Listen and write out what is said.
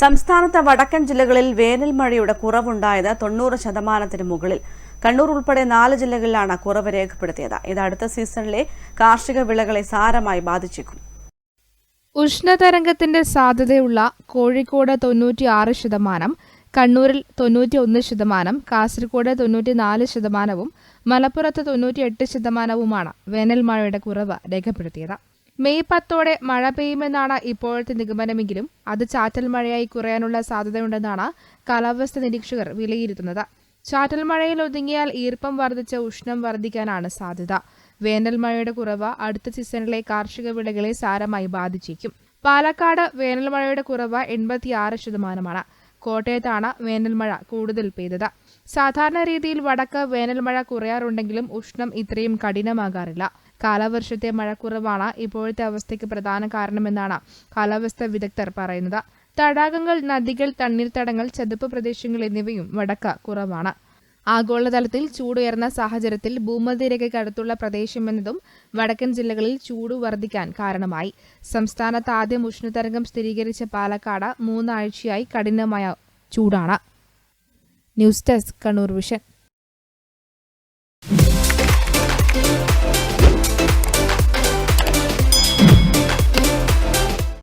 സംസ്ഥാനത്ത് വടക്കൻ ജില്ലകളിൽ വേനൽ മഴയുടെ കുറവുണ്ടായത് തൊണ്ണൂറ് ശതമാനത്തിന് മുകളിൽ. കണ്ണൂർ ഉൾപ്പെടെ നാല് ജില്ലകളിലാണ് കുറവ് രേഖപ്പെടുത്തിയത്. ഇത് അടുത്ത സീസണിലെ കാർഷിക വിളകളെ സാരമായി ബാധിച്ചേക്കും. ഉഷ്ണതരംഗത്തിന്റെ സാധ്യതയുള്ള കോഴിക്കോട് തൊണ്ണൂറ്റിയാറ് ശതമാനം കണ്ണൂരിൽ തൊണ്ണൂറ്റിയൊന്ന് ശതമാനം കാസർഗോഡ് തൊണ്ണൂറ്റിനാല് ശതമാനവും മലപ്പുറത്ത് തൊണ്ണൂറ്റിയെട്ട് ശതമാനവുമാണ് വേനൽ മഴയുടെ കുറവ് രേഖപ്പെടുത്തിയത്. മെയ് പത്തോടെ മഴ പെയ്യുമെന്നാണ് ഇപ്പോഴത്തെ നിഗമനമെങ്കിലും അത് ചാറ്റൽ മഴയായി കുറയാനുള്ള സാധ്യതയുണ്ടെന്നാണ് കാലാവസ്ഥ നിരീക്ഷകർ വിലയിരുത്തുന്നത്. ചാറ്റൽ മഴയിൽ ഒതുങ്ങിയാൽ ഈർപ്പം വർദ്ധിച്ച് ഉഷ്ണം വർദ്ധിക്കാനാണ് സാധ്യത. വേനൽ മഴയുടെ കുറവ് അടുത്ത സീസണിലെ കാർഷിക വിളകളെ സാരമായി ബാധിച്ചേക്കും. പാലക്കാട് വേനൽ മഴയുടെ കുറവ് എൺപത്തിയാറ് ശതമാനമാണ്. കോട്ടയത്താണ് വേനൽ മഴ കൂടുതൽ പെയ്തത്. സാധാരണ രീതിയിൽ വടക്ക് വേനൽ മഴ കുറയാറുണ്ടെങ്കിലും ഉഷ്ണം ഇത്രയും കഠിനമാകാറില്ല. കാലവർഷത്തെ മഴക്കുറവാണ് ഇപ്പോഴത്തെ അവസ്ഥയ്ക്ക് പ്രധാന കാരണമെന്നാണ് കാലാവസ്ഥാ വിദഗ്ധർ പറയുന്നത്. തടാകങ്ങൾ നദികൾ തണ്ണീർത്തടങ്ങൾ ചതുപ്പ് പ്രദേശങ്ങൾ എന്നിവയും വടക്ക കുറവാണ്. ആഗോളതലത്തിൽ ചൂടുയർന്ന സാഹചര്യത്തിൽ ഭൂമധ്യരേഖയ്ക്കടുത്തുള്ള പ്രദേശമെന്നതും വടക്കൻ ജില്ലകളിൽ ചൂട് വർദ്ധിക്കാൻ കാരണമായി. സംസ്ഥാനത്ത് ആദ്യം ഉഷ്ണതരംഗം സ്ഥിരീകരിച്ച പാലക്കാട് മൂന്നാഴ്ചയായി കഠിനമായ ചൂടാണ്. News desk Kannur vision.